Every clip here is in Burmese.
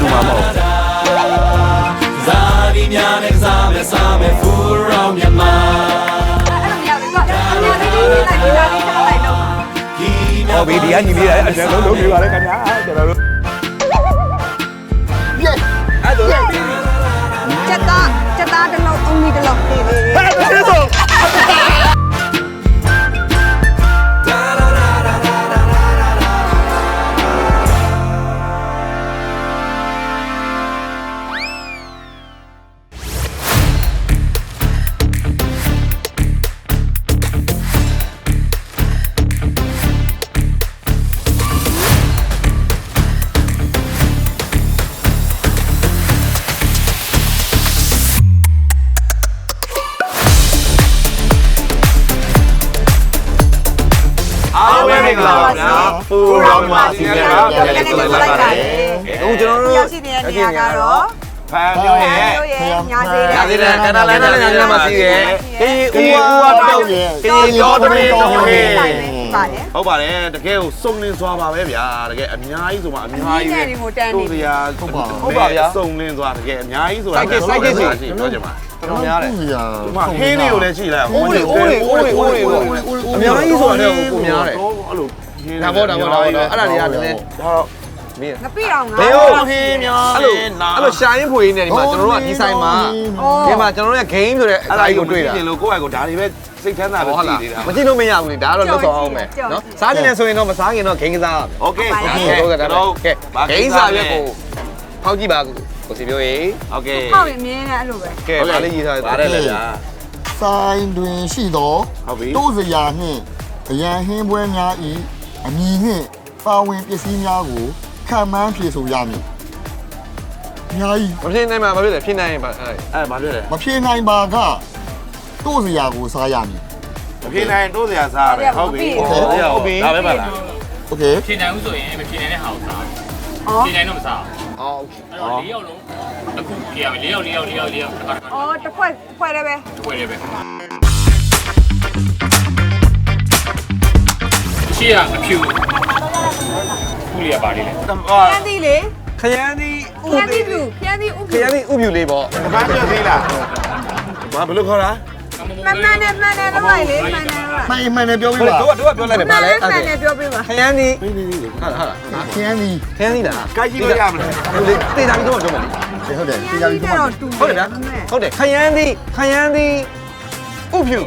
သူတို့ကတူမှာမဟုတ်ဇာတိများနဲ့စားမယ်စားမယ်ဖူရောမြန်မာအဲ့လိုမရဘူးကွာညာလေးလေးလိုက်ပြီးသားလေးထားလိုက်တော့ဒီဟောဘီဒီကညီလေးအဲ့ဒါလုံးလုံးပြပါလေခင်ဗျာကျွန်တော်တို့အဲ့ဒါချက်သားချက်သားတစ်လုံးအုံးကြီးတစ်လုံးပေးပေးဟဲ့ကျေးဇူး ရဲ့အေးအေးဦးဦးဝါဝါတောတောက်က်ရဲ့ရဲ့ကေရောတမင်းတော်ဟေးပါတယ်ဟုတ်ပါတယ်တကယ်ကိုစုံလင်းသွားပါပဲဗျာတကယ်အများကြီးဆိုမှအများကြီးတို့စရာဟုတ်ပါဗျာစုံလင်းသွားတကယ်အများကြီးဆိုတာပြောကြမှာတော်များတယ်ဒီမှာဟင်းတွေကိုလည်းရှိလိုက်အိုးတွေအိုးတွေအိုးတွေအိုးတွေအများကြီးဆိုတော့ကိုများတယ်အဲ့လိုဒါပေါ့ဒါပေါ့ဒါပေါ့အဲ့ဒါတွေကလည်းဟုတ် မင်း ငပိအောင်ငါ ဘယ်ဟိုဟင်းများအဲ့လိုအဲ့လိုရှာရင်းဖွေရင်းနေဒီမှာကျွန်တော်တို့ကဒီဆိုင်မှာဒီမှာကျွန်တော်တို့ရဲ့ game ဆိုတဲ့အတိုင်းကိုတွေ့တာ လို့ကိုယ့်အကိုဒါတွေပဲစိတ်ချမ်းသာပဲ ဟုတ် ကြ လား ည့်နေတာ မကြည့်လို့မရဘူးလေဒါကတော့လောက်ဆောင်အောင်မယ်နော်စားနေတယ်ဆိုရင်တော့မစားခင်တော့ game ကစားရမယ် โอเค ဟုတ်ကဲ့ဒါတော့ကဲ game စားရက်ကိုဖောက်ကြည့်ပါကိုစီပြောရေး โอเค ဟောက်ရင်မြင်းနဲ့အဲ့လိုပဲ ကဲဒါလေးရေးထား ပါတယ်လေဗျာ ဆိုင်တွင်ရှိသော ဟုတ်ပြီ တို့စရာနှင့်အရန်ဟင်းပွဲများဤအမည်နှင့်ပါဝင်ပစ္စည်းများကို ခံမှန်းဖြေဆိုရမည်အများကြီး မဖြစ်နိုင်မှာမဖြစ်တယ်ဖြစ်နိုင်ရင်ပါအဲ့ အဲ့ဘာဖြစ်လဲ မဖြေနိုင်ပါကတို့စရာကိုစားရမည် မဖြစ်နိုင်တိုးစရာစားရတယ်ဟုတ်ပြီဟုတ်ပြီဒါပဲပါလား โอเค ဖြေနိုင်ဘူးဆိုရင်မဖြေနိုင်တဲ့ဟာကိုစား အော် ဖြေနိုင်တော့မစား အော် အဲ့တော့၄ယောက်လုံးအခုဖြေရမယ်၄ယောက်၄ယောက်၄ယောက်၄ယောက်တစ်ခါတစ်ခါ အော်တစ်ခွက်တစ်ခွက်လည်းပဲ တစ်ခွဲလေးပဲရှေ့ကအဖြူခု လေးကပါလေးလေခရမ်းသီးလေခရမ်းဒီခရမ်းသီးပြူခရမ်းသီးဥခပြူရမ်းဒီဥပြူလေးပေါ့ဘာပြောသေးလားဘာဘယ်လိုခေါ်တာမှန်မှန်နဲ့မှန်နဲ့တော့လိုက်လေမှန်နဲ့တော့မှန်မှန်နဲ့ပြောပြဟုတ်ပါတယ်တို့ကတို့ကပြောလိုက်မယ်မှဗာန်လဲနဲ့အဲ့မှန်နဲ့ပြောပြပါခရမ်းဒီဟင်းဟင်းဟင်းဟုတ်လားဟုတ်လားခရမ်းဒီခရမ်းဒီလားကိုက်ကြည့်လို့ရမလားဟိုလေတေးတာပြီးတော့ပြောမယ်လေဟုတ်တယ်ခဒီရကြမ်းပြီးသီးတော့တော့တူဟုတ်တယ်ဗျာဟုတ်တယ်ခရမ်းဒီခရမ်းဒီဥပြူ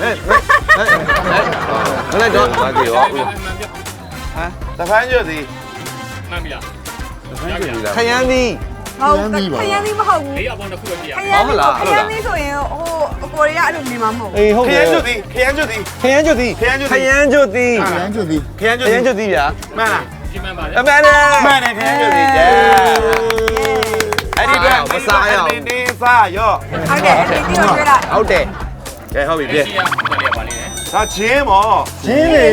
ဟဲ့ဟဲ့ဟဲ့လည်းတော့ဘာကြီးရော တဖန်းကျွတ်စီမှန်ပြီလားခရမ်းဒီဟုတ်ခရမ်းသီးမဟုတ်ဘူး၄ယောက်ပေါင်းတစ်ခုပဲဖြေရခရမ်းသီးခရမ်းသီးဆိုရင်ဟိုအကိုရီးယားအဲ့လိုနေမှာမဟုတ်ဘူးအေးဟုတ်ခတရယ်မ်းကျွတ်စီခရမ်းကျွတ်စီခရမ်းကျွတ်သည်ခရမ်းကျွတ်သည်ခရမ်းကျွတ်ဒီခရမ်းခကျွတ်ရမ်းစီကျွတ်သည်ဗျာမှန်လားဒီမှန်ပါလေအမှန်နဲ့မှန်တယ်ခရမ်းကျွတ်စီကျဲအဲ့ဒီတော့တင်းစားရောဟုတ်တယ်ဒီတီကိုတွေ့လိုက်ဟုတ်တယ်ကဲဟုတ်ပြီရှေ့ပြ ကမှန်လေးပါလေးလေဒါချင်းမောဂျင်းလေ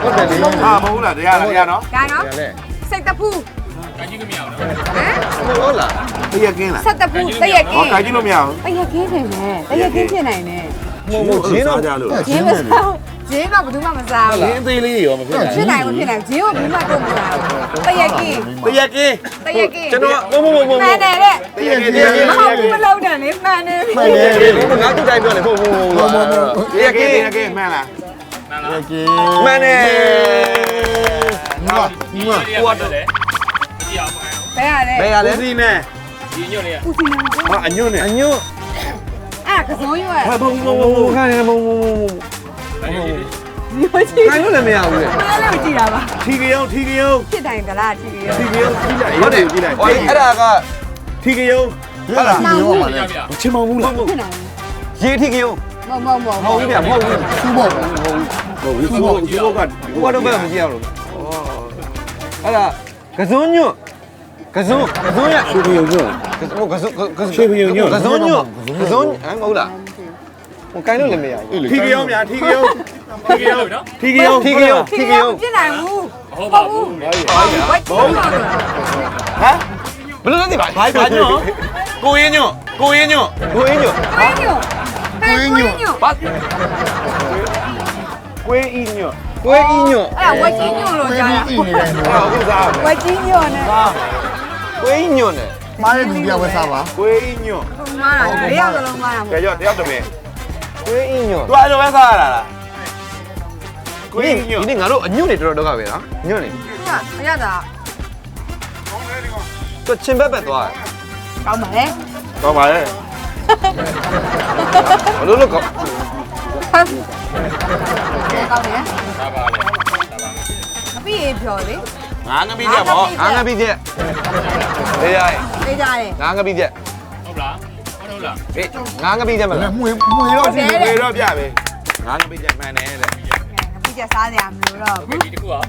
ဟုတ်တယ်လေဟာမဟုတ်လားတရားလားတရားနော်ဒါနော်ဒါလည်းစိတ်တဖူးကန်ကြည့်လို့မရဘူးနော်ဟမ်ဟုတ်လားတရားကင်းလားစိတ်တဖူးတရက်ကဟောင်းကိုက်ကြည့်လို့မရဘူးတရက်ကင်းတယ်နဲ့တရက်ကြီးဖြစ်နိုင်တယ်မဟုတ်ဘူးဂျင်းတော့ကြလို့ဂျင်းမစား ဂျင်းကဘယ်သူမှမစားရဘူးင်းသေးလေးရောမဖြစ်နိုင်ဖြစ်နိုင်ဘူးဖြစ်နိုင်ဂျင်းကိုဘယ်သူမှတော့မစားဘူးတရက်ကင်းတရားကင်းတရက်ကင်းကျွန်တော်မဟုတ်မဟုတ်မဟုတ်မှန်တယ်တဲ့တရားကင်းတရားကင်းမဟုတ်ဘူးမလုံးတယ်လေမှန်တယ်မှန်တယ်ဘူးငါတူတိုင်းပြောလေမဟုတ်ဘူးဟုတ်ဟုတ်ဟုတ်တရားကင်းတရားကင်းမှန်လားမှန်ရလားကေမှန်တယ်ငါဒီငါညို့လေးကပါတယ်ကြည့်အောင်ပါဘယ်ရလဲဘယ်ရလဲဦးစီနဲ့ဒီညို့လေးကဦးစီနံဟာအညွန့်နဲ့အညွတ်အဲ့ကစုံရွယ်ဟာဘုံဘုံဘုံဟိုခိုင်းနေမဟုတ် မဟုတ်မျိုးချီခိုင်းလို့လည်းမရဘူးလေမလဲမကြည့်တာပါထီကယုံထီကယုံဖြစ်တိုင်းကလားထီရောထီကယုံကြည့်လိုက်ဟုတ်တယ်ကြည့်လိုက်ဟိုအဲ့ဒါကထီကယုံဟုတ်လားဒီရောပါလေရပြီလားချင်းမောင်ဘူးလားဖြစ်နိုင်ရေထိကယုံမဟုတ်မဟုတ်မမဟုဟုတ်တ်ဘူးဗျမဟုတ်ဘူးသူ့ဘောဟုတ်ဘူးသူကသူကဟိုကတော့ဘယ်မကြည့်ရအောင်အဲ့ဒါကစုံညွတ်ကစုံကစုံရထီကယုံညွန့်ဟိုကစုံကစုံရွှေပြုံညွတ်ကစုံညွတ်ကစုံဟမ်မဟုတ်လား ဟိုကိုင်းလို့လည်းမရဘူးထီကယုံများထီကယုံထီကယုံနော်ထီကယုံထိကယုံထီရောဖြစ်နိုင်ဘူးဟုတ်ပါဘူးဝိုက်ချင်ပါတော့ဟမ်ဘယ်လိုလဲဒီဘာဘာဘာညွန့်ကိုရင်းညွန့်ကိုရင်းညွန့်ကိုင်းညွတ်ကိုင်းညိုကိုင်းညိုဘာကွေးဤညွတ်ကွေးကြီးညွန့်အဲ့ဒါဝက်ကြီးညွန့်လို့ကြားတာကြည့်နေတယ်နော်အခုစားဝက်ကြီးညွန့်နဲ့ကွေးကြီးညွန့်တယ်မားတဲ့လူပြဝက်စားပါကိုင်းညွန့်မားတာလေးယောက်စလုံးမားတာမကြဟုတ်ရောတယောက်တမင် ကွေးကြီးညွန့်သူအဲ့လိုပဲစားရတာလားကိုဒီင်းနေ့ညွန့်ဒီနေ့ငါတို့အညွန့်နေတော်တော်ဒုက္ခပဲနော်ညွန့်နေဘူးကအရသာသူချင်းဘက်ဘက်သွားတယ်ကောင်းပါလေတော့ပါလေဘလို့လို့ကောဟမ်ကောင်းတယ်ဒါပါလေဒါပါအပြည့်ဖြော်လေငါငပိချက်ပေါ့ငါငါပြီးချက်လေးရိုင်းသိကြတယ်ငါငါပြီးချက်ဟုတ်လား ဘူးလားဟေးငါးငပိကြမလားမွေမွေတော့ကြည့်မွေတော့ပြပဲငါးငပိကြမှန်တယ်တဲ့ခုကျစားရမလို့တော့ဘူးဒီတစ်ခုอ่ะ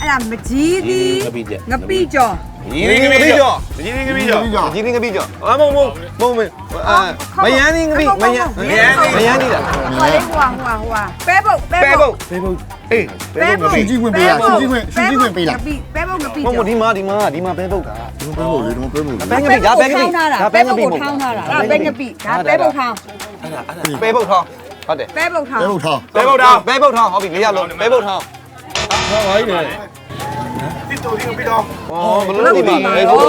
အဲ့ဒါမကြီးသည်ငပိကြော်ငပိကြော် ညီရင်းငပိချက်ညီရင်းငပိချက်ကြီးလေးငါပြီးချက်အမုံမုံမုံမအာမယန်းနေငါပြီးမယန်းမယန်းမယန်းနေတာဟိုလေးဟိုဟာဟိုဟာဟိုဟာပဲပုတ်ပဲပဲပုပုတ်တ်ဖေးဖို့အေးပဲပုတ်ရှင်းကြည့်ဝင်ပေးလားရှင်းကြည့်ဝင်ရှင်းကြည့်ဝင်ပေးလားငပိပဲပုတ်ငပိမုံမကျော်ဒီမှာဒီမှာဒီမှာပဲပုတ်တာဘယ်လိုလဲတော့ဘယ်လိုဘဲငါပြီးဒါဘဲငါပြီးဒါဒါပဲဘဲငါပုပြီးတ်ကိုထောင်းထားတာဒါပဲငပိဒါပဲပုတ်ထောင်းပဲပုတ်ထောင်းဟုတ်တယ်ပဲပုတ်ထောင်းဘယ်လိုထားဖေးဖို့တော့ပဲပုတ်ထောင်းဟုတ်ပြီလေးရလုံးပဲပုတ်ထောင်းဟောပါလေတိ တိုဒီငပိတော့ဩဘလို့ဒီမှာပဲပုတ်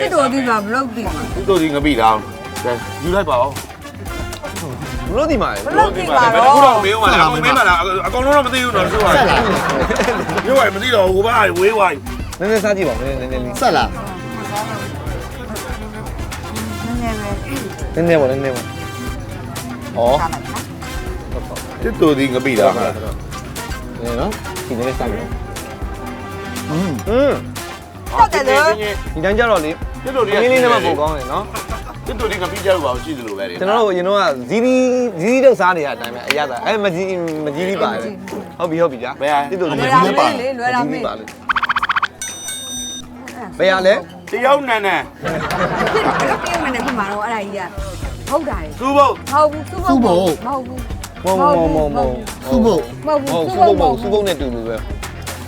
တစ်တော်ဒီမှာဘလို့ဒီမှာတိတိုဒီငပိတော့ကဲယူလိုက်ပါဦးဘလို့ဒီမှာဘလို့ဒီမှာဘယ်တော့ခုတော့မေးဦးမလားမေးမလားအကောင်လုံးတော့မသိဘူးတော့သူကဆက်လာပြောရမသိတော့ဟိုဘာဝေးဝိုင်းနည်းနည်းစားကြည့်ပါဦးနည်းနည်းနည်းနည်းဆက်လာနည်းနည်းပဲနည်းနည်းပေါ့နည်းနည်းပေါ့ဩစားလိုက်နော်တိတိုဒီငပိတော့နည်းနော်ဒီနည်းနည်းစားမယ် อืม อืม ဟုတ်တယ်လို့ ဒီတိုင်းကြတော့လေ တိတိုဒီ ဒီလေးနဲ့မှပိုကောင်းတယ်နော် တိတိုဒီငပိကြောက်ပါရှိသလိုပဲလေ ကျွန်တော်တို့အရင်တော့ဇီးဒီဇီးဒီတော့စားနေရတဲ့အတိုင်းပဲအရသာအဲမကြီးမကြီးပြီးပါတယ်ဟုတ်ပြီဟုတ်ပြီကြာတိတို့ လွ ဒီ ယ် ပါ တာမေးလေလွယ်တာမေး ပါလေဘယ်ရလဲ တယောက်နန်းနန်း ဖြစ်ဘလို့ပြုံးမနေဖြစ်မှာတော့အဲ့ဒါကြီးကဟုတ်တာလေ သူ့ဘုတ် မဟုတ်ဘူးသူ့ဘုတ်မဟုတ်ဘူး မုံမုံမုံမုံ သူ့ဘုတ် မဟုတ်ဘူး ဟုတ် သူ့ စု ဘု ပ် တ်မ မုံ ဟုတ်ဘူးစုပ်ဘုံနဲ့တူတူပဲ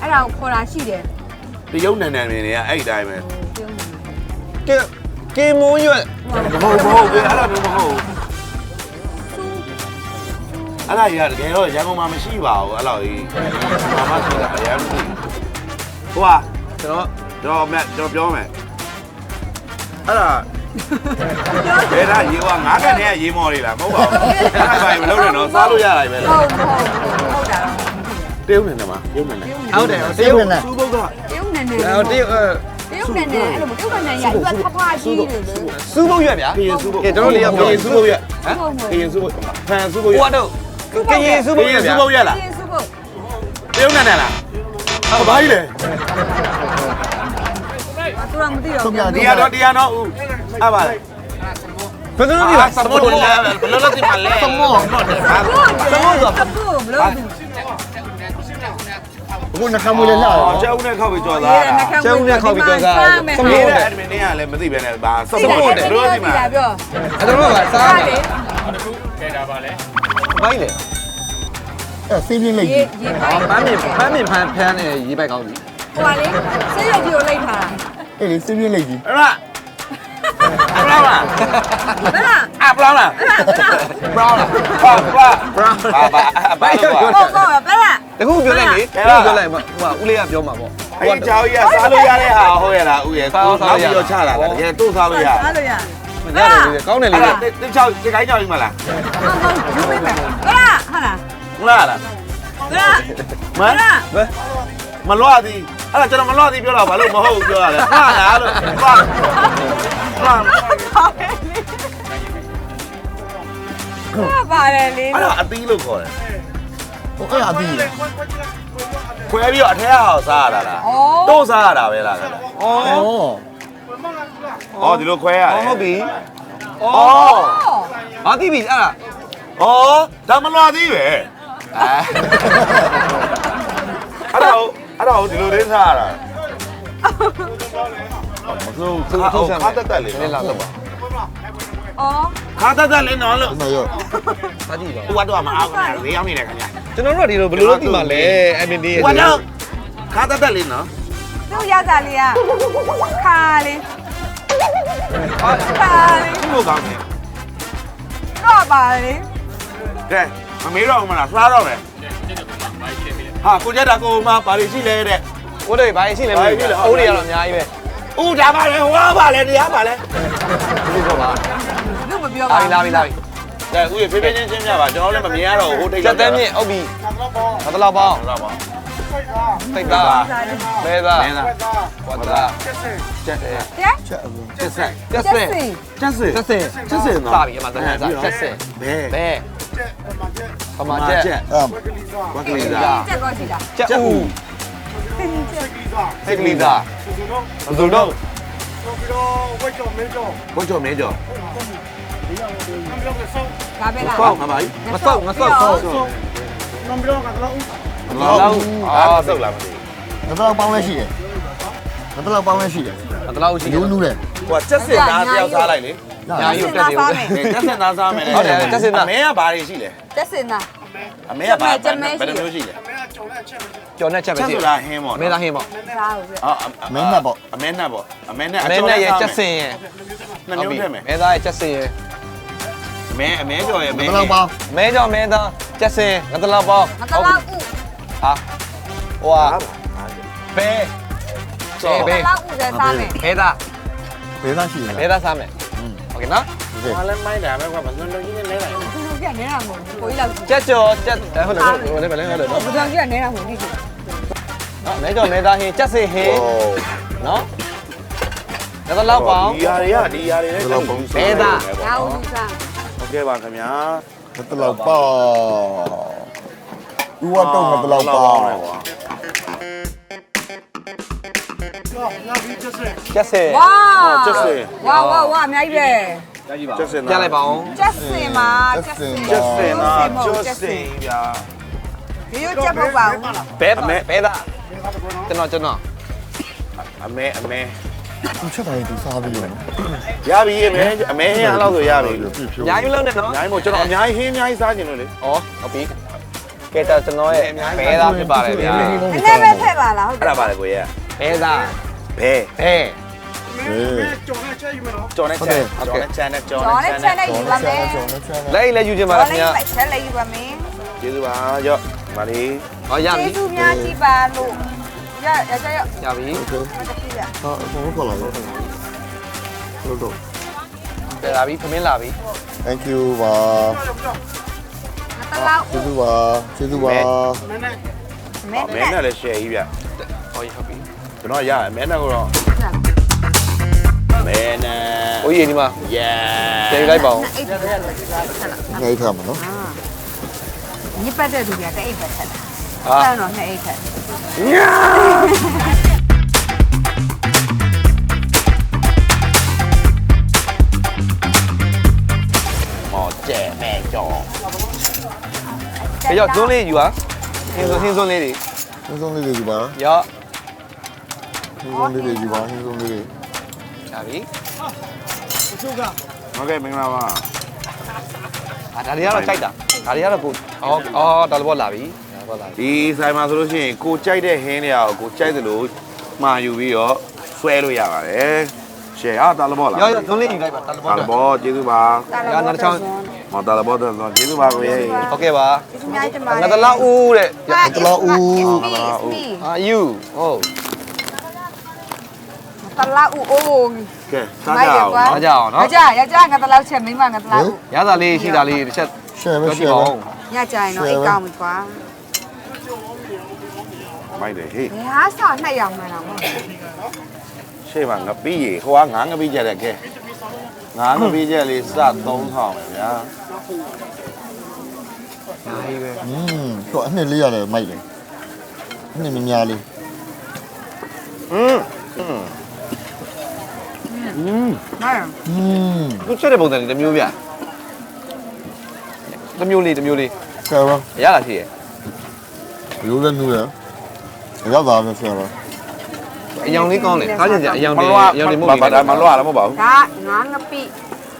အဲ့ဒါကိုခေါ်တာရှိတယ်တယောက်နန်းနန်းနေနေအဲ့ဒီတိုင်းပဲပြုံးနေကဲကဲမိုးရွက်မဟုတ်မဟုတ်ဘူးအဲ့ဒါမျိုးမဟုတ်အဲ့ဒါကြီးကတကယ်တော့ရန်ကုန်မှာမရှိပါဘူးအဲ့လိုကြီးဘာမှရှိတာအရင်မရှိဟိုကကျွန်တော်ကျွန်တော်မကျွန်တော်ပြောမယ်အဲ့ဒါဘယ်ဒါရေကငါးကန်နဲ့ရေမော်တွေလားမဟုတ်ပါဘူးအဲ့ဒါဘာမလုပ်နဲ့တော့စားလို့ရတာပဲဟုလားတ်ဟုတ်ဟုတ် တာတော့တေးဦးနေတယ်မှာတေးဦးနေတယ်ဟုတ်တယ်တစေးရုတ်ဝင်လာသူ့ဘုတ်ကပြုံးနေနေအဲတရုတ်ပြုံးနေနေအဲ့လိုပြုံးနေနေရသူကထဖားကြီးတယ်လေစုပ်ဘုံရွက်ဗျာကရင်စု့ဘုတ်ကဲကျွန်တော်လေးကပြောကရင်စု့ ဘုတ်ရဟမ်ဟုတ်ဟုတ်ကရင်စု့ဘုတ်ဖန်စု့ဘုတ်ရဟိုတော့ကရင်စုပ်ဘုံကရရွင်က်ဗျာစု့ဘုတ်ရလားပြင်းစုဖို့တေးဦးနေတယ်လားဟာဘာကြီးလဲသူကမသိတော့ဆုံးပြဒီဒီရတော့ဒီရတော့ဦးအပါလေဘယ်လိုလဲစမောတယ်ဘယ်လိုလဲဒီမှာလဲစမောတယ်ဟာဘူးဆိုဘူးဘလို့အခုနှခမ်းမွေးလဲလာအော် ကျောင်းနဲ့ခောက်ပြီးကြော်သားတာကျုံနဲ့ခေါက်ပြီးကြောစားစစမေးမေးတဲ့တဲ့အဲ့ဒီနေရလဲမသိပဲနဲ့ဘာစစမောမောတတယ်ယ်ဘယ်လိုဒီမှာပြောအဲ့တော့ကစားစားတယ်လေဟောတစ်ခုကဲဒါပါလေဘိုင်းလေအဲစေးပြင်းလိုက်ရေကြီးရေပိုက်ပန်းမြင်ပန်းမြင်ဖမ်းဖမ်းနေရေးပိုက်ကောင်းပြီဟိုပါလေဆေးရုပ်ကြီးကိုလိုက်ထားတာအေးလေစေးပြင်းလိုက်ကြီးအဲ့ဒါ အပလာလားဘယ်လားအပလာလားဘရောင်းလားပါပါဘရောင်းပါပါအပါလို့ဟုတ်ဟုတ်ဘယ်လားတခုပြောလိုက်လေတခုပြောလိုက်ဟိုကဦးလေးကပြောမှာပေါ့အဲ့ဒီချောင်းကြီးကစားလို့ရတဲ့ဟာဟုတ်ရလားဦးရဲ့ကိုစားပြီးတော့ချတာလားတကယ်တို့စားလို့ရစားလို့ရရတယ်လေကောင်းတယ်လေအဲ့ဒါတစ်ချောင်းဒီကိုင်းချောင်းကြီးမလားဟုတ်ဟုတ်ယူပေးမယ်ဘယ်လားဟာလားဟုတ်လားလားဘယ်လားမဘယ်လားဘယ်မလွတ်သည်အဲ့ဒါကျွန်တော်မလွတ်သည်ပြောတော့ဘာလို့မဟုတ်ဘူးပြောရတယ်ဟာလားလို့ဟာ ပါပါပါတယ်လေအဲ့ဒါအသီးလို့ခေါ်တယ်ဟိုအဲ့ဒါအသီးလေခွဲပြီးတော့အထက်ဟာစားရတာလားတို့စားရတာပဲလားဩဩဒီလိုခွဲရတယ်ဟုတ်ပြီဩမသိပြီအဲ့ဒါဩဒါမလွာသေးပဲအဲ့ဒါအဲ့ဒါဒီလိုလေးစားရတာ မစိုးခါခါတက်တက်လေးနည်းလာတော့ပါဩခါတက်တက်လေးနော်လို့ဒီမှာရောဟာတိပါဟိုကတော့မအောင်ဘူးလေးရောက်နေတယ်ခင်ဗျာကျွန်တော်တို့ကဒီလိုဘယ်လိုလုပ်ပြီးမှလဲ MND ရဲ့ဟိုကတော့ခါတက်တက်လေးနော်သူ့ရစားလေးကခါလေးခါလေးဒီလိုကောင်းတယ်တော့ပါလေကဲမမေးတော့ဘူးမလားစားတော့မယ်တက်တယ်ကွာဘာကြီးလဲမေးဟာကိုကြက်တာကိုမပါရီရှိလဲတဲ့ကိုတွေဘာရှိလဲမသိဘူးအိုးတွေကတော့အများကြီးပဲ ဦးဒါပါလေဟွာပါလေတရားပါလေဒီကောပါလူမပြောလာပါပြီလာပြီလာပြီကဲဦးရဖေးဖေးချင်းချင်းပြပါကျွန်တော်လည်းမမြင်ရတော့ဘူးဟိုထိတ်ချက်တန်းမြင့်အုပ်ပြီငါတလောက်ပေါင်းတော့ပါတိတ်သားမဲသားမင်းသားဝတ်သားချက်တယ်တဲ့ချက်အဘူးချက်ဆက်ချက်စင်ချက်စင်ချက်စင်ချက်စင်စပြီအမှစမ်းစားချက်စင်ဘဲဘဲပမာချက်အမ်ဝက်ကလေးသားချက်ကောရှိတာချက်ဦးသင်ချက် စိတ်ကလေးသားဘယ်သူတော့ဝတ်ကြောမဲကြောဒါပဲလားကောက်ငါပါမဆောက်မဆောက်ဆောက်လောက်အာအာဆုပ်လာမသိငါတော့ပေါင်းလဲရှိတယ်ငါတော့ပေါင်းလဲရှိတယ်တလောက်ရှိလူလူတယ်ဘူးဟိုချက်စင်သားတယောက်စားလိုက်လေညာယူတက်တယ်ချက်စင်သားစားမယ်လေဟုတ်တယ်ချက်စင်သားအမဲကဘာတွေရှိလဲတက်စင်တာ အမဲကဘာဘယ်လိုမျိုးရှိလဲ ကျော်နဲ့ချက်ပဲ ချက် ရှိ ဆိုတာဟင်းပေါ့ မဲသားဟင်းပေါ့ ဒါဟုတ်ပြီ အော် အမဲနဲ့ပေါ့ အမဲနဲ့ပေါ့အမဲနဲ့ မဲနဲ့ရဲ့ချက်စင်ရဲ့ နှစ်မျိုးထည့်မယ် မဲသားရဲ့ချက်စင်ရဲ့ အမဲအမဲကြော်ရဲ့ ငါတော့ပေါင်း မဲကြောင့်မဲသားချက်စင်ငါတလောက်ပေါင်း ငါတလောက်ဥ ဟာဟိုဟာဘဲချေဘဲ တလောက်ဥတဲ့စားမယ် မဲသား ဘယ်သားရှိလဲ မဲသားစားမယ်โอเคနော် ဘာလဲမိုင်းတယ်မဲကွာမစွန်းလို့ကြီးနေလိုက် သူတို့ ကနေတာမဟုတ်ဘူးကိုကြီးလောက်ချက်ကျော်ချက်ဟုတ်တယ်ဟုတ်တယ်ဗလဲဟုတ်တယ်နော်ဘုရားကြီးကနေတာမဟုတ်ဘူးဒီနော်မဲကြောင့်မဲသားဟင်းချက်စင်ဟင်းနော်ငါတလောက်ပေါင်းဒီຢာတွေကဒီຢာတွေလည်းငါဥစားဟုတ်ကဲ့ပါခင်ဗျာငါတော့ပေါင်းဦးဝတ်တော့ငါတော့ပေါင်းချက်စင်ဝါချက်စင်ဝါဝါဝါအများကြီးပဲ ချက်စင်ပြလိုက်ပါအောင်ချက်စင်မှာချက်စင်ချက်စင်နာချချက်က်စစင်င်ဗျာဒီလိုချက်ဖို့ပါဘူးဘဲမဲဘဲသားကျွန်တော်ကျွန်တော်အမဲအမဲသူချက်တိုင်းသူစားပြီးရောနော်ရပြီအမဲအမဲဟင်းအဲ့လောက်ဆိုရပြီပြဖြိုးအများကြီးလုံးနဲ့နော်အများကြီးမို့ကျွန်တော်အများကြီးဟင်းအများကြီးစားခြင်းလို့လေဩဟုတ်ပြီကဲတော့ကျွန်တော်ရဲ့ဘဲသားဖြစ်ပါတယ်ဗျာနည်းနည်းပဲထည့်ပါလားဟုတ်အဲ့ဒါပါလေကိုရဲ့ဘဲသားဘဲဘဲဟေး ကျော်နဲ့ချက်ယူမယ်နော်ကျော်နဲ့ချန်ကျော်နဲ့ချန်နဲ့ကျော်ကျော်နဲ့နဲ့ချချန်န်နဲ့နဲ့ယူပါမယ်ကျော်နဲ့ချမ်းလဲလိုက်လည်းယူခြင်းပါကျော်လားခင်နဲ့ဗျာချက်လည်းယူပါမယ်ကျေးဇူးပါရော့မလေးဟောရပြီကျေးဇူးများကြီးပါလို့ရရကြရရပြီမတတိယဟာအကုန်လုံးခေါ်လာလို့လို့တော့ ပြန်လာပြီခမင်းလာပြီ thank you ပါကျော်ကျော်မတလားကျေးဦးဇူးပါကျေးဇူးပါနည်းနည်းမင်းမဲနဲ့နဲ့လည်း share ကြီးဗျဟောရပြီကျွန်တော်ရအမဲနဲ့ကတော့ ဟိုကြီးဒီမှာ yeah ကျေလိုက်ပါအောင်အိတ်ပဲဆက်လာဆက်လာငါ့ထားမှာနော်ညစ်ပတ်တဲ့သူကတအိတ်ပဲထက်တာဟာအဲ့တော့နှစ်အိတ်ထက်မော်ကျဲမဲကြော်ကဲရောက်သွန်းလေးယူဟာဟင်းစွန်းဟင်းစွန်းလေးတွေဟင်းဆုံးလေးတွေယူပါရော့ဟင်းဆုံးလေးတွေယူပါဟင်းဆုံးလေးတွေ ရပြီဟုတ်ကဲ့မင်္ဂလာပါအာဒါတွေကတော့ကြိုက်တာဒါတွေကတော့ကိုအော်အော်ဒါလည်းပေါ့လာပြီဒါပေါ့လာပြီဒီဆိုင်မှာဆိုလို့ရှိရင်ကိုကြိုက်တဲ့ဟင်းတွေကိုကိုကြိုက်တယ်လို့မှာယူပြီးတော့ဆွဲလို့ရပါတယ်ရှယ်အားတာလဘောလားရော့ရော့သွန်းလေးယူလိုက်ပါတာလည်းတာပေါ့လဘောကျေးဇူးပါရနောက်တစ်ချောင်းမော်တာလဘောတော့ကျေးဇူးပါကိုရဲ့ ဟုတ်ကဲ့ပါအများကြီးတမငါတလောက်ဦးတဲ့တလောက်ဥအာယူဟုတ် တလောက်ဥအိုး ကဲစားကြအောင် အားကြအောင်နော် ရကြရကြငါတလောက်ချက်မိမငါတလောက်ဥ ရသာလေးရှိတာလေးတစ်ချက် ရှယ်ပဲ ပြောကြ ရှယ် ည့်ပါ ပဲ ဦး ညကြရင်တော့အိတ်ကောင်းပြီကွာ မိုက်တယ်ဟေး ဘယ်ဟာဆောက်နှစ်ယောက်မှန်းတော့ ရှေ့မှာငပိရေဟိုကငါးငပိကြတဲ့ကဲငါးငပိကြလေးစ3000ပဲဗျာ နိုင်ပဲ อืมတော့အနှစ်လေးရတယ်မိုက်တယ်အနှစ်များများလေး อืม อืม ဟမ် อืม သူချက်တဲ့ပုံစံလေးတစ်မျိုးဗျတစ်မျိုးလေးတစ်မျိုးလေး ဆရာပါ ရလာရှိရ ရိုးလည်းနူးရရောက်ပါမယ်ဆရာပါ အယောင်လေးကောင်းတယ်ခါကျင်ကြအယောင် မ လေး လွား အယောင်လေးမ မ ဟုတ် ပါဒါမလွားလားမဟုတ်ပါဘူး ဒါငါငပိ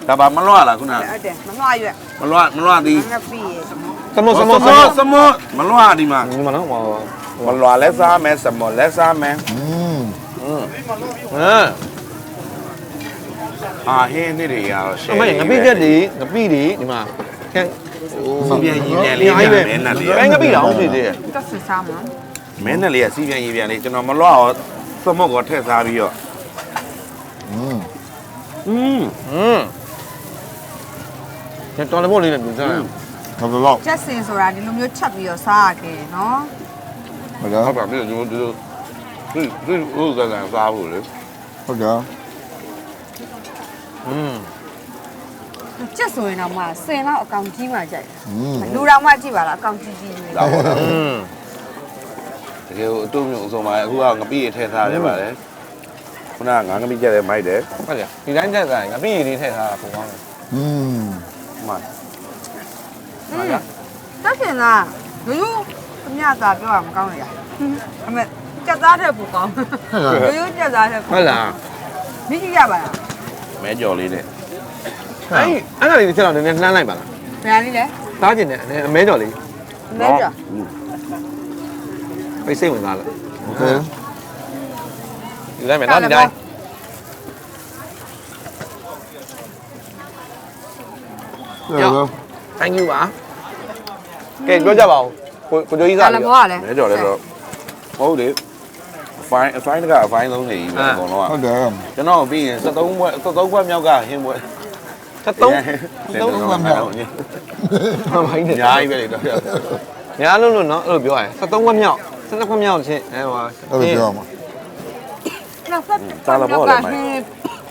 ဒါပါမလွားလားခုန ဟုတ်တယ်မလွှားရွက် မလွားမလွားသည် ငပိရေ စမောစမောစ စ မော မောစမောမလွားဒီမှာ ဒီမှာနော်ဟော မလွားလဲစားမယ်စမောလဲစားမယ် อืม ဟမ် အာဟင်းနေတွေရတော့ရှယ် အမေငပိချက်တွေငပိတွေဒီမှာခန်း စီပြန်ရည်ပြန်လေးပြန်မဲနဲ့လေး အဲငပိတော့ဖြစ်သေးတယ် တက်စစ်စားမှာ မဲနဲ့လေးကစီပြန်ရည်ပြန်လေးကျွန်တော်မလွတ်အောင်သမုတ်ကိုထည့်စားပြီးတော့ อืม อืม อืมကျန်တော်လည်းမို့လေးနဲ့ပြန်စားရအောင် ဘယ်လို ချက်စင်ဆိုတာဒီလိုမျိုးချက်ပြီးတော့စားရခဲ့နော် ဟုတ်တယ် ဟုတ်ပါပြီကျွန်တော်တို့ဒီဒီဥစ္စာကစားဖို့လေ ဟုတ်တယ် อืม ချက်ဆိုရင်တော့မှစင်တော့အကောင်ကြီးမှကြိုက် อืม လူတော်မှကြည့်ပါလားအကောင်ကြီးကြီးနေ ဒါပေါ့နော် อืม တကယ်အတူမျိုးအစုံပါအခုကငပိရထည့်ထားရပါတယ်ခုနကငါငပိကြက်တဲ့မိုက်တယ် ဟုတ်တယ်ဒီတိုင်းတက်စားရင်ငပိရည်လေးထည့်ထားတာပုံကောင်းတယ် อืม မှန် တက်စင်ကရိုးရိုးအမြသာပြောရမကောင်းလေအမေချက်သားတဲ့ပူကောင်း ဟုတ်တယ် ရိုးရိုးချက်သားတဲ့ပူ ဟုတ်လား မိကြည့်ရပါလား မဲကြော်လေးနဲ့အဲ့အဲ့ဒါလေးတစ်ချက်တော့နည်းနည်းလှမ်းလိုက်ပါလား။ညာလေးလဲစားကျင်တယ်အနည်းအမဲကြော်လေး။မဲကြော်ပိတ်စိတ်ဝင်စားလို့ဟုတ်ဒီလိုက်မယ်နော်ဒီလိုက်ဟုတ်ကော thank you ပါကဲပြောကြပါဦးကိုကိုကြိုးကြီးစား။ဒါလပြီည်းဘောကလဲမဲကြော်လေးဆိုတော့မဟုတ်လေ ယ်အဖိုင်းအဖိုင်းကအဖိုင်းလုံးနေပြီအကုန်လုံးကဟုတ်တယ်ကျွန်တော်ပြီးရင်73ဘွဲ73ဘွဲမြောက်ကဟင်းဘွဲ73သုံးဘွဲမြောက်ဟောမိုင်းနေအများကြီးပဲလေတော့ညာလို့လို့နော်အဲ့လိုပြောရတယ်73ခွက်မြောက်72ခွက်မြောက်ချင်းအဲဟိုအဲ့လိုပြောမှာနောက်ဆက်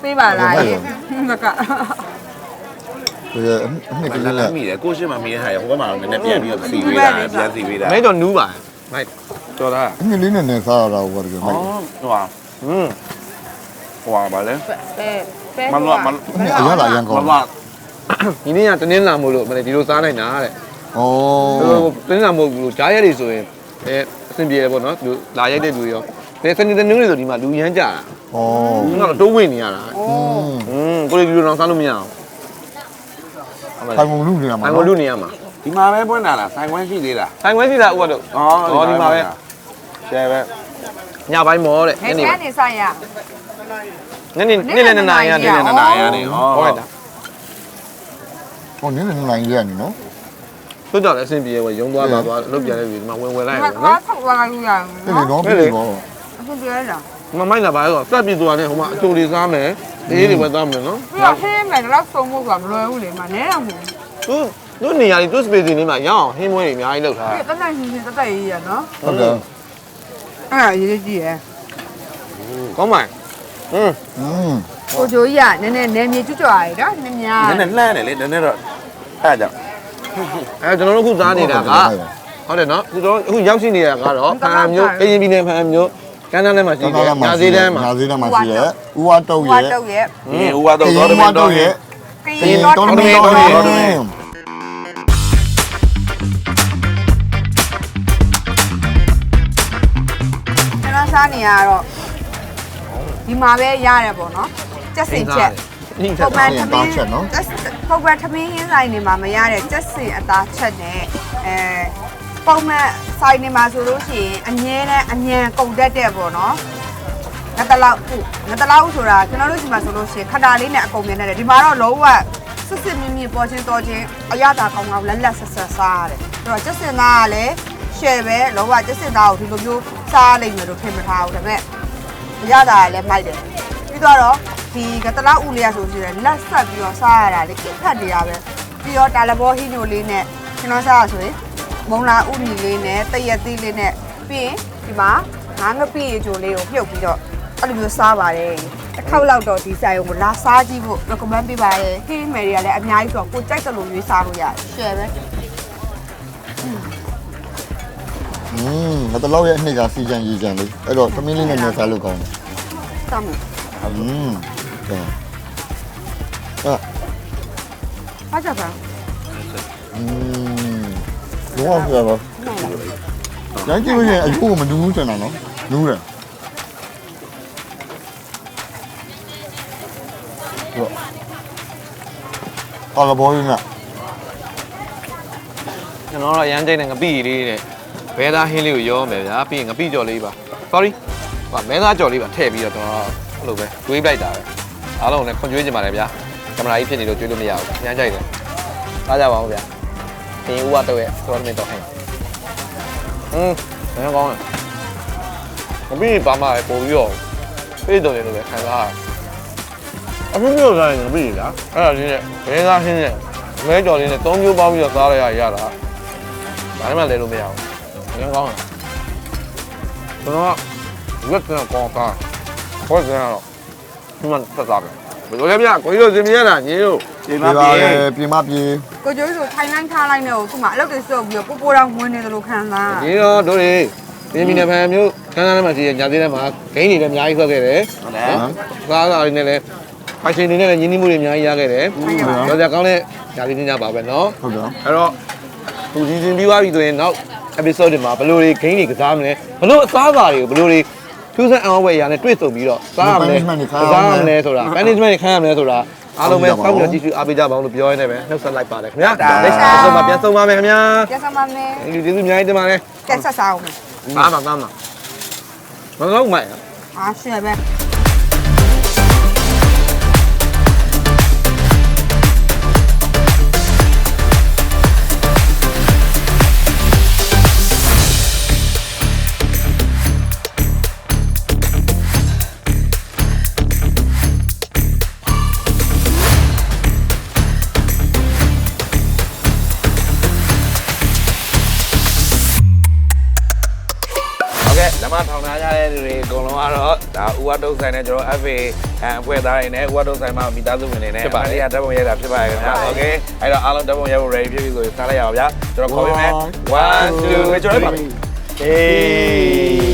ပေးပါလားရေမကဒီအနှစ်ကမလေးလနဲ့န်းမိတယ်ကိုရှင်းမှမရဟရဟိုဘက်မှာနည်းနည်းပြန်ပြီးတော့စီပေးတာပြန်စီပေးတာမဲကြော်နူးပါမိုက် တော်လားအမြင်လေးနဲ့နဲ့စားရတာဟုတ်ပါတကယ်မိုက်အော်ဟိုဟာဟွန်းဟိုဟာပါလေပဲပဲမလွတ်မလွတ်အရလာရန်ကောင်းမလွတ်ဒီနေ့ကတနင်္လာမို့လို့မလဲဒီလိုစားနိုင်တာတဲ့ဩတနင်္လာမို့လို့ကြားရက်တွေဆိုရင်အဲအဆင်ပြေတယ်ပေါ့နော်သူလာရိုက်တဲ့လူရောဒါစနေတနင်္လာဆိုဒီမှာလူရမ်းကြတာဩခုနကတိုးဝင်နေရတာဩอืมကိုလေးဒီလိုတော့စားလို့မရအောင်ဆိုင်ဝင်လူနေရမှာဆိုင်ဝင်လူနေရမှာဒီမှာပဲပွင့်လာလားဆိုင်ဝင်ရှိသေးလားဆိုင်ဝင်ရှိတာဥကတော့ဩဒီမှာပဲ ကျဲပဲညပိုင်းမောတဲ့ဟဲ့ညနေဆန်းနေဆိုင်ရညနေနေ့လည်းနှစ်နာရီရတယ်နနာရနေဩဟုတ်တာဟိုနင်းနေနိုင်ရနေနော်တို့ကြောင့်လည်းအဆင်ပြေဝရုံသွားလာသွားလုတ်ပြန်တဲ့လူဒီမှာဝင်ဝင်လိုက်ရငါအောင်ငါနော်ဆောက်သွားလို့ရအောင်အဲ့ဒီတော့ပြီတော့အခုပြောရတာမမိုက်လာပါတော့စက်ပြေသွားတယ်ဟိုမှာအချိုလေးစားမယ်အေးတွေပဲသားမယ်နော်ပြီးတော့ဟင်းမယ်တော့ဆုံးဖို့ကမလွယ်ဘူးလေမနဲတော့မဟုတ်သူတို့နေရာတွေသူ့ space တွေလေးမှာရအောင်ဟင်းမွေးတွေအများကြီးလောက်ထားဘူးတက်တက်ရှင်းရှင်းတက်တက်ရေးရနော်ဟုတ်တယ် အဲ့ဒါရေးကြည့်ရ ကောင်းပါอืม อืม ကိုဂျိုကြီးကနည်းနည်းနယ်မြေကျွတ်ကြွရည်နော်နည်းများ နည်းနည်းလှမ်းတယ်လေနည်းနည်းတော့အဲ့ကြောင့် အဲကျွန်တော်တို့ခုစားနေတာကဟုတ်တယ်နော်ခုတော့အခုရောက်ရှိနေတာကတော့ဖန်မျိုးအရင်ပြည်နယ်ဖန်မျိုးကန်းတန်းထဲမှာရှိတယ်ညာသေးတန်းမှာ ညာသေးတန်းမှာရှိရဲဥဝတုတ် ဟို ရဲ တော့ရဲ့ ဒီဟိုကတော့ ဥ တော့ ဝ မ တု တော့ တ် ရ ရဲ ကရင်တော့ တော် တော် မ တော် စားနေရတော့ဒီမှာပဲရတယ်ပေါ့နော်ကျက်စင်ချက်ဒီထပုံက်မှန်သမင်းပုံမှန်သမင်းဟင်းဆိုင်နေမှာမရတဲ့ကျက်စင်အသားချက်နဲ့အဲပုံမှန်ဆိုင်နေမှာဆိုလို့ရှိရင်အငဲနဲ့အညံကုန်တတ်တဲ့ပေါ့နော်ငါတလောက်ခုငါတလောက်ဆိုတာကျွန်တော်တို့ဒီမှာဆိုလို့ရှိရင်ခတာလေးနဲ့အကုန်မြင်နေတယ်ဒီမှာတော့လုံးဝစစ်စစ်မြင့်မြင့်ပေါ်ချင်းတော်ချင်းအရသာကောင်းကောင်းလက်လက်ဆက်ဆက်စားရတယ်အဲ့တော့ကျက်စင်သားကလည်း ရှယ်ပဲလုံးဝကျက်စင်သားကိုဒီလိုမျိုးစားလိမ့်မယ်လို့ထင်မထားဘူးဒါပေမဲ့အရသာလည်းမိုက်တယ်ပြီးတော့ဒီကတလောက်ဦးလေးရဆိုရှိတယ်လက်ဆက်ပြီးတော့စားရတာလေခက်နေရပဲပြီးတော့တာလဘောဟီနိုလေးနဲ့ကျွန်တော်စားရဆိုရင်မုံလာဥနီလေးနဲ့တရက်သေးလေးနဲ့ပြီးရင်ဒီမှာငါးငပိအကျိုးလေးကိုပြုတ်ပြီးတော့အဲ့လိုမျိုးစားပါတယ်တစ်ခေါက်လောက်တော့ဒီဆိုင်ကိုလာစားကြည့်ဖို့ recommend ပေးပါတယ်ဟင်းမယ်တွေကလည်းအများကြီးဆိုတော့ကိုကြိုက်တဲ့လိုမျိုးစားလို့ရတယ် share ပဲ อืมငါတလောက်ရဲ့အနှစ်ကစီကြံရည်ကြံလေးအဲ့တော့သမင်းလေးနဲ့နေစားလို့ကောင်းတယ် စားမယ် อืมကဲအာ ဘာကြပါ อืมဘောရပါညကြည့်လို့ရှိရင်အယိုးမနူးဘူးစင်တာနော်နူးတယ်ဟုတ်အော်ဘောရင်းက ကျွန်တော်တို့အရန်ကြိုက်တဲ့ငပိလေးတဲ့ ဘဲသားဟင်းလေးကိုရောမယ်ဗျာပြီးရင်ငပိကြော်လေးပါ sorry ဟိုမဲသားကြော်လေးပါထည့်ပြီးတော့ကျွန်တော်အဲ့လိုပဲတွေးပလိုက်တာပဲအားလုံးလည်းခွန်ကျွေးကြပါလေဗျာကင်မရာကြီးဖြစ်နေလို့ကျွေးလို့မရဘူးအရန်ကြိုက်တယ်စားကြပါဦးဗျာဒီဦးကတော့ရဲ့တော်တော်များတော့ဟင်းอืมဘယ်ကောင်းလဲမပြီးဘာမှပို့ပြီးတော့ပြေတော်တယ်လို့ပဲခံစားရတယ်အမှုမျိုးစားရင်မပြီးလားအဲ့ဒါလေးနဲ့ဘဲသားဟင်းနဲ့မဲကြော်လေးနဲ့သုံးမျိုးပေါင်းပြီးတော့စားရရရတာဘာမှလဲလို့မရဘူး ဘယ်ကောင်းလဲကျွန်တော်ကဝက်ကတော့ကောင်းတာခေါ်ကြရတော့ဒီမှာသက်သာပဲဘယ်လိုလဲဗျကိုကြီးတို့စင်မြဲတာညီတို့ ဒီ ပြ မှာ ပါ ပြေ လေပြင်မပြေ ကိုကျိုးဆိုထိုင်လိုက်ထားလိုက်နေကိုခုမှအလုပ်တွေစုပ်ပြီးတော့ပိုပိုတောင်ဝင်နေတယ်လို့ခံစား ဒီတော့တို့တွေပြင်းပြင်းနဲ့ဖန်မျိုးခန်းသားထဲမှာရှိတဲ့ညာသေးထဲမှာဂိမ်းတွေလည်းအများကြီးဆွဲခဲ့တယ် ဟုတ်တယ် စားစားလေးနဲ့လည်းဖိုင်ရှင်တွေနဲ့လည်းညင်းနှီးမှုတွေအများကြီးရခဲ့တယ်ကြော်ကြကောင်းတဲ့ညာလေးညပါပဲเนาะ ဟုတ်တယ် အဲ့တော့သူစီစဉ်ပြီးသွားပြီဆိုရင်နောက် episode တွေမှာဘယ်လိုတွေဂိမ်းတွေကစားမလဲဘယ်လိုအစားအစာတွေကိုဘယ်လိုတွေထူးဆန်းအောင်ဝယ်ရာနဲ့တွေ့ဆုံပြီးတော့စားရမလဲစားရမလဲဆိုတာ management တွေခန်းရမလဲဆိုတာအားလုံးပဲစောင့်ပြီးတော့ကြည့်ရှုအားပေးကြပါအောင်လို့ပြောရနေပဲနှုတ်ဆက်လိုက်ပါတယ်ခင်ဗျာလက်ရှိအဆုံးမှာပြန်ဆုံးပါမယ်ခင်ဗျာကျဆမမဲဒီကျေးဇူးအများကြီးတင်ပါတယ်ကက်ဆက်စားအောင်မယ်ဘာမှဘာမှမလုံးမိုက်အားရှယ်ပဲ ကုန်လုံးကတော့ဒါဥဝတ်တုတ်ဆိုင်နဲ့ကျွန်တော် FA အအဖွဲ့သားတွေနဲ့ဥဝတ်တုတ်ဆိုင်မှာမိသားစုဝင်တွေနဲ့ဖြစ်ပါတယ်။ဓာတ်ပုံရိုက်တာဖြစ်ပါတယ်ခင်ဗျာ။ Okay အဲ့တော့အားလုံးဓာတ်ပုံရိုက်ဖို့ ready ဖြစ်ပြီဆိုရင်စားလိုက်ရအောင်ဗျာ။ကျွန်တော်ခေါ်ပေးမယ်1 2 3ကျွန်တော်လိုက်ပါမယ်။ Hey